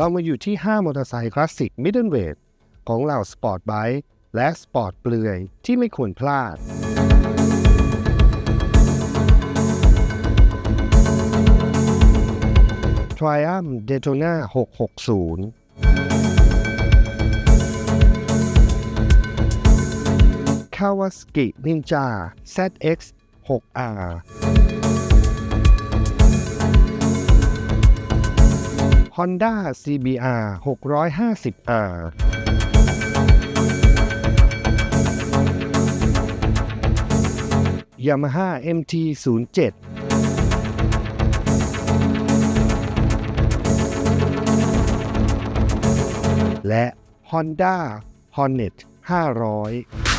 เรามาอยู่ที่ 5 มอเตอร์ไซค์คลาสสิกมิดเดิลเวทของเหล่าสปอร์ตไบค์และสปอร์ตเปลือยที่ไม่ควรพลาด Triumph Daytona 660 Kawasaki Ninja ZX 6R Honda CBR 650R Yamaha MT 07และ Honda Hornet 500